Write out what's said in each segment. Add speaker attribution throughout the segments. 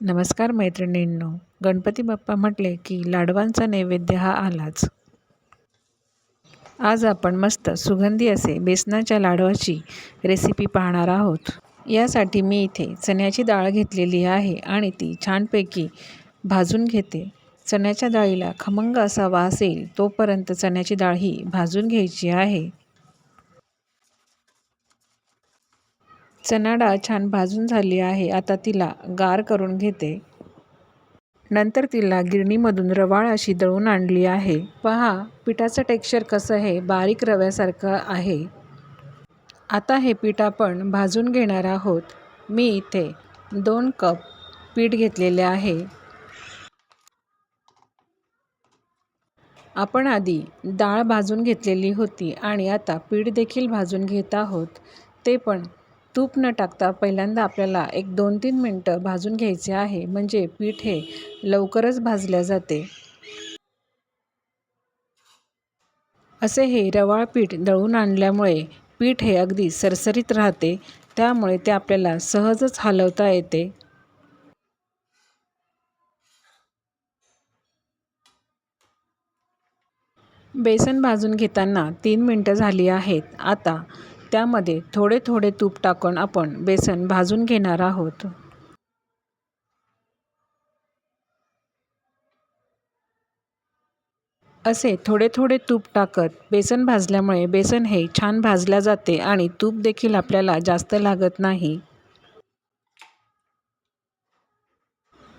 Speaker 1: नमस्कार मैत्रिणींनो. गणपती बाप्पा म्हटले की लाडवांचा नैवेद्य हा आलाच. आज आपण मस्त सुगंधी असे बेसनाच्या लाडवाची रेसिपी पाहणार आहोत. यासाठी मी इथे चण्याची डाळ घेतलेली आहे आणि ती छानपैकी भाजून घेते. चण्याच्या डाळीला खमंग असा वास येईल तोपर्यंत चण्याची डाळ ही भाजून घ्यायची आहे. चणा डाळ छान भाजून झाली आहे. आता तिला गार करून घेते. नंतर तिला गिरणीमधून रवाळ अशी दळून आणली आहे. पहा पिठाचं टेक्स्चर कसं आहे? बारीक रव्यासारखं आहे. आता हे पीठ आपण भाजून घेणार आहोत. मी इथे दोन कप पीठ घेतलेले आहे. आपण आधी डाळ भाजून घेतलेली होती आणि आता पीठ देखील भाजून घेत आहोत. ते पण तूप न टाकता पहिल्यांदा आपल्याला एक दोन तीन मिनटं भाजून घ्यायचे आहे. म्हणजे पीठ हे लवकरच भाजल्या जाते. असे हे रवाळ पीठ दळून आणल्यामुळे पीठ हे अगदी सरसरीत राहते. त्यामुळे ते आपल्याला सहजच हलवता येते. बेसन भाजून घेताना तीन मिनटं झाली आहेत. आता त्यामध्ये थोडे थोडे तूप टाकून आपण बेसन भाजून घेणार आहोत. असे थोडे थोडे तूप टाकत बेसन भाजल्यामुळे बेसन हे छान भाजल्या जाते आणि तूप देखील आपल्याला जास्त लागत नाही.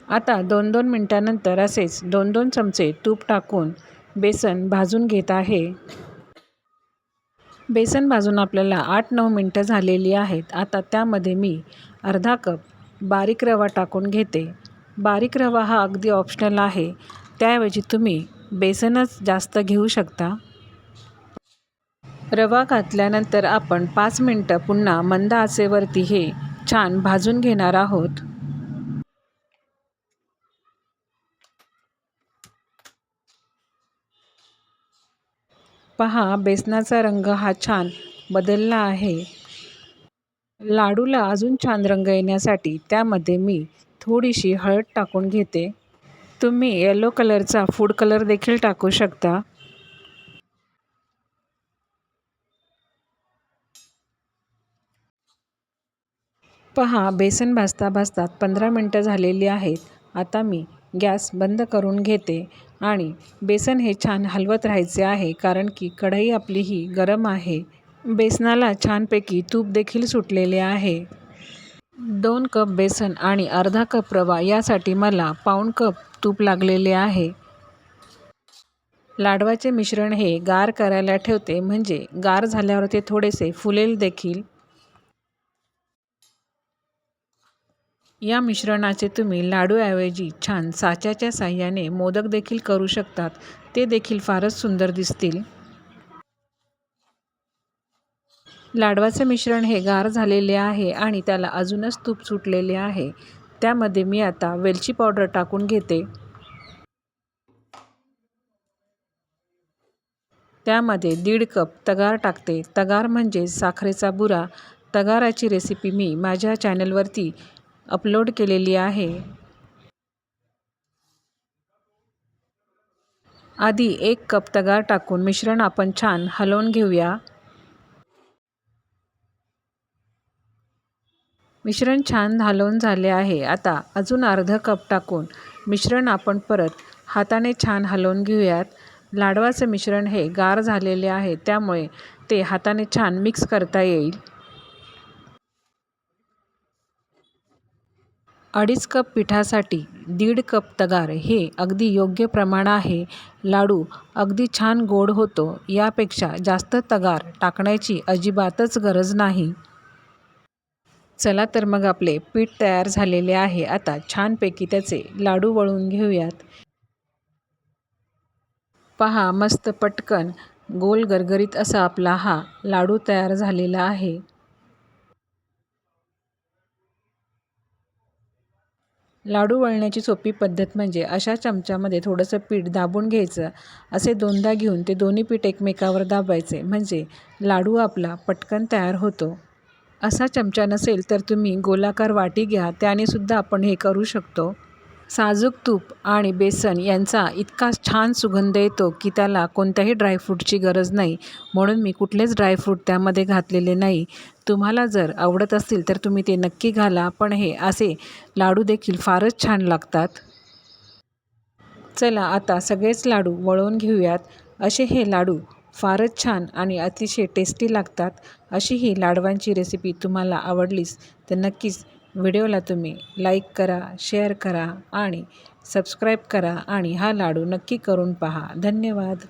Speaker 1: आता दोन दोन मिनटानंतर असेच दोन दोन चमचे तूप टाकून बेसन भाजून घेत आहे. बेसन भाजून आपल्याला आठ नऊ मिनटं झालेली आहेत. आता त्यामध्ये मी अर्धा कप बारीक रवा टाकून घेते. बारीक रवा हा अगदी ऑप्शनल आहे. त्याऐवजी तुम्ही बेसनच जास्त घेऊ शकता. रवा घातल्यानंतर आपण पाच मिनटं पुन्हा मंद आचेवरती हे छान भाजून घेणार आहोत. पहा बेसनाचा रंग हा छान बदलला आहे. लाडूला अजून छान रंग येण्यासाठी त्यामध्ये मी थोडीशी हळद टाकून घेते. तुम्ही येलो कलरचा फूड कलर देखील टाकू शकता. पहा बेसन भाजता भाजतात पंधरा मिनटं झालेली आहेत. आता मी गॅस बंद करून घेते. आणि बेसन हे छान हलवत राहायचे आहे कारण की कढई आपली ही गरम आहे. बेसनाला छानपैकी तूप देखील सुटलेले आहे. दोन कप बेसन आणि अर्धा कप रवा यासाठी मला पाऊण कप तूप लागलेले आहे. लाडवाचे मिश्रण हे गार करायला ठेवते म्हणजे गार झाल्यावर ते थोडेसे फुलेल देखील. या मिश्रणाचे तुम्ही लाडूऐवजी छान साच्याच्या साह्याने मोदक देखील करू शकतात. ते देखील फारच सुंदर दिसतील. लाडवाचे मिश्रण हे गार झालेले आहे आणि त्याला अजूनच तूप सुटलेले आहे. त्यामध्ये मी आता वेलची पावडर टाकून घेते. त्यामध्ये दीड कप तगार टाकते. तगार म्हणजे साखरेचा बुरा. तगाराची रेसिपी मी माझ्या चॅनलवरती अपलोड केलेली आहे. आधी एक कप तगार टाकून मिश्रण आपण छान हलवून घेऊया. मिश्रण छान हलवून झाले आहे. आता अजून अर्ध कप टाकून मिश्रण आपण परत हाताने छान हलवून घेऊयात. लाडवाचे मिश्रण हे गार झालेले आहे त्यामुळे ते हाताने छान मिक्स करता येईल. अडीच कप पिठासाठी दीड कप तगार हे अगदी योग्य प्रमाण आहे. लाडू अगदी छान गोड होतो. यापेक्षा जास्त तगार टाकण्याची अजिबातच गरज नाही. चला तर मग आपले पीठ तयार झालेले आहे. आता छानपैकी त्याचे लाडू वळून घेऊयात. पहा मस्त पटकन गोल गरगरीत असा आपला हा लाडू तयार झालेला आहे. लाडू वळण्याची सोपी पद्धत म्हणजे अशा चमच्यामध्ये थोडंसं पीठ दाबून घ्यायचं. असे दोनदा घेऊन ते दोन्ही पीठ एकमेकावर दाबायचे. म्हणजे लाडू आपला पटकन तयार होतो. असा चमचा नसेल तर तुम्ही गोलाकार वाटी घ्या. त्याने सुद्धा आपण हे करू शकतो. साजूक तूप आणि बेसन यांचा इतका छान सुगंध येतो की त्याला कोणत्याही ड्रायफ्रूटची गरज नाही. म्हणून मी कुठलेच ड्रायफ्रूट त्यामध्ये घातलेले नाही. तुम्हाला जर आवडत असतील तर तुम्ही ते नक्की घाला. पण हे असे लाडू देखील फारच छान लागतात. चला आता सगळेच लाडू वळवून घेऊयात. असे हे लाडू फारच छान आणि अतिशय टेस्टी लागतात. अशी ही लाडवांची रेसिपी तुम्हाला आवडलीच तर नक्कीच व्हिडिओला तुम्ही लाईक करा शेअर करा आणि सबस्क्राईब करा आणि हा लाडू नक्की करून पहा. धन्यवाद.